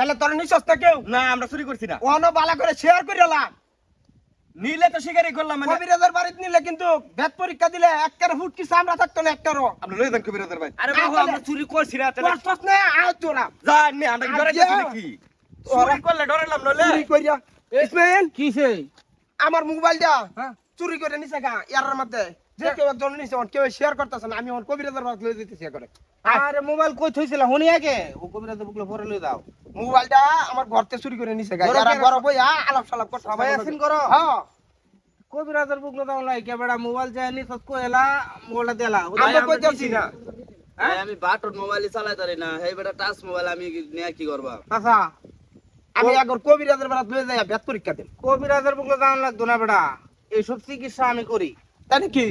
তাহলে তোর নিঃশ্বাস না কেউ? না আমরা চুরি করছি না। অন বালা করে শেয়ার করে এলাম নিলে তো শিকারি করলাম মানে কবিরাজের বাড়িতে নিলে কিন্তু ভেদ পরীক্ষা দিলে একটার ফুটকি চামড়া থাকতো না একটারও? আমরা লই যান কবিরাজের ভাই আরে বাবু, আমরা চুরি করছি না তাহলে কষ্ট না আয় তোরা। জান নে আমরা ডরে। গেছি নাকি? চুরি করলে ডরালাম নলে চুরি করিয়া ইসমাইল কিসে আমার মোবাইলটা হ্যাঁ। চুরি করে নিছে গা ইয়ার মধ্যে। যে কেউ একজন নিছে ওন কেউ শেয়ার করতেছে না আমি ওন কবিরাজের বাড়িতে লই দিতেছি করে আরে মোবাইল কই থইছিল? হনি আগে। ও কবিরাজের বুকলে পরে লই দাও মোবাইলটা আমার ঘরতে চুরি করে নিছে বইয়া আলাপ সালাপ করতে সবাই আছেন করো। হ্যাঁ। কবিরাজের দাও লাই কে বেড়া মোবাইল যায় নি সব মোবাইলটা দেলা আমরা কই যাচ্ছি না। ভাই, আমি বাটন মোবাইল চালাই না এই বেটা টাচ মোবাইল আমি নিয়ে কি করবা? আচ্ছা। আমি একবার কবিরাজের বাড়িতে লই যাই ভেদ পরীক্ষা দিন কবিরাজের দাও লাগতো না বেড়া। এইসব চিকিৎসা আমি করি। তাই নাকি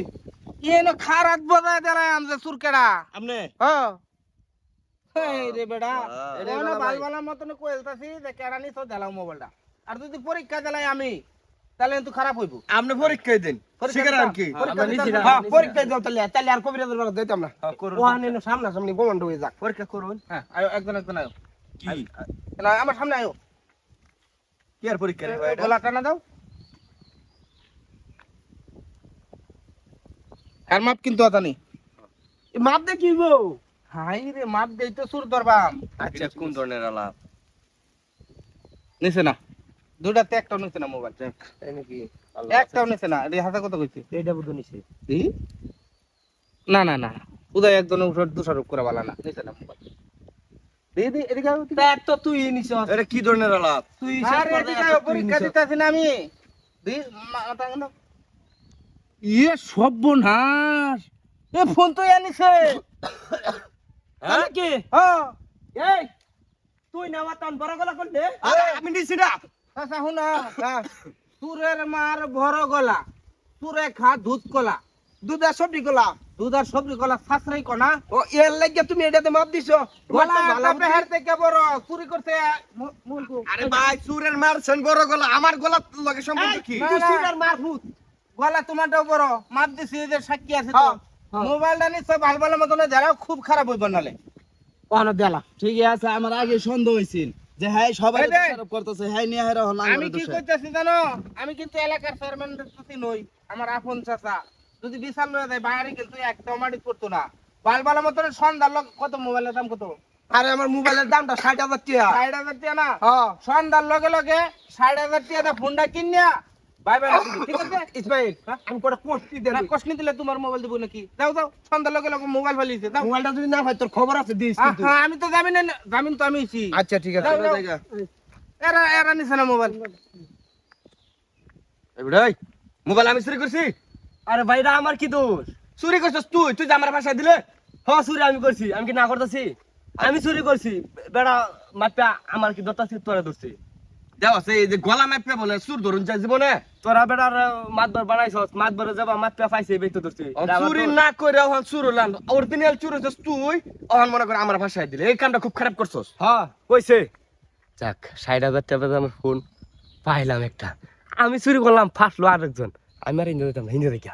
এনো খারাপ বজায় দেলাই আমজে সুরকেড়া আপনি হ্যাঁ। রে বেড়া। এটা মতন কইলতাছি যে কেডা তো দেলাও মোবাইলটা। আর যদি পরীক্ষা দেলাই আমি তাহলে কিন্তু খারাপ হইব। আপনি পরীক্ষা দিন শিকার আর কি? আমরা নিছি না। হ্যাঁ পরীক্ষা দাও তাহলে। তাহলে আর কবিরাজের বাড়িতে দিতাম না। হ্যাঁ, ওহানে সামনা সামনি গোমন্ড হয়ে যাক। পরীক্ষা করুন। হ্যাঁ আয়ো একজন একজন আয়ো। কি? না আমার সামনে আয়ো। কি আর পরীক্ষা রে? দাও। আর মাপ কিন্তু মাপ দেখিব। হাই রে মাপ দেই তো সুর দরবাম আচ্ছা কোন ধরনের আলাপ? নিছে না। দুটাতে একটাও নিছে না মোবাইল। তাই নাকি? একটাও নিছে না। এই হাতে কত কইছে? এইটা বুঝো নিছে। ই? না না না উদয় একজন উপর দোষারোপ করে বলা না। নিছে না মোবাইল। এদিকে তুই নিছ এটা কি ধরনের আলাপ? তুই আরে এদিকে পরীক্ষা দিতেছি না আমি। দি মাথা কেন? ইয়ে সর্বনাশ। এ ফোন তো আনিছে হ্যাঁ? এই তুই নেওয়া তান বড় গলা কোন দে আরে আমি নিছি না। আচ্ছা শুনো সুরের মার ভর গলা সুরে খা দুধ কলা। দুধা সবজি গলা দুধ সবজি কলা সাসরাই কনা ও এর লাগে তুমি এটাতে মাপ দিছো। গলা থেকে বড় চুরি করতে আরে ভাই মারছেন বড় গলা আমার গলা লগে সম্পর্ক কি? তুই গলা তোমারটাও বড় মাপ দিছি যে সাক্ষী আছে তো। হ্যাঁ, হ্যাঁ। মোবাইলটা নিশ্চয় ভালো ভালো মতন যারা খুব খারাপ হইব নালে ওহানে দেলা ঠিক আছে আমার আগে সন্দেহ হয়েছিল যে হ্যাঁ সবাই এই করতেছে হ্যাঁ নিয়ে হেরা হল আমি কি করতেছি জানো? আমি কিন্তু এলাকার চেয়ারম্যানের প্রতি নই আমার আপন চাচা যদি বিশাল লয়ে যায় বাইরে কিন্তু একটা মাটি করতো না। মতন সন্ধ্যার লোক কত মোবাইলের দাম কত? আরে আমার মোবাইলের দামটা ষাট হাজার টাকা ষাট হাজার টাকা না? হ্যাঁ। সন্ধ্যার লগে লগে ষাট হাজার টাকা ফোনটা কিনিয়া বাই বাই ঠিক আছে? ইসমাইল আমি কটা কোষ্টি দেন না দিলে তোমার মোবাইল দিব নাকি? যাও যাও। সন্ধ্যার লগে লগে মোবাইল ফেলিছে যাও। মোবাইলটা যদি না হয় তোর খবর আছে দিস কিন্তু। হ্যাঁ, আমি তো জামিন জামিন তো আমি আচ্ছা ঠিক আছে। যাও, যাও। এরা এরা নিছে না মোবাইল এই মোবাইল আমি চুরি করছি? আরে ভাইরা আমার কি দোষ? চুরি করছিস তুই? তুই যে আমার ভাষা দিলে? হ চুরি আমি করছি। আমি কি না করতেছি? আমি চুরি করছি। বেড়া মাপা আমার কি দত্তা তোরা ধরছি। দেওয়া আছে এই যে গলা মাপে বলে সুর ধরুন যায় জীবনে। তোরা বেড়ার মাতবার বানাইছস মাতবার যাবা মাপা পাইছে ধরছি। চুরি না করে চুর হলাম অরিজিনাল চুর হচ্ছিস তুই ওখান মনে করে আমার ভাষায় দিলে। এই কামটা খুব খারাপ করছস। হ্যাঁ কইছে। যাক ষাট হাজার টাকা আমার ফোন পাইলাম একটা। আমি চুরি করলাম ফাঁসলো আরেকজন। আমি আর হিন্দু দিতাম হিন্দু দেখা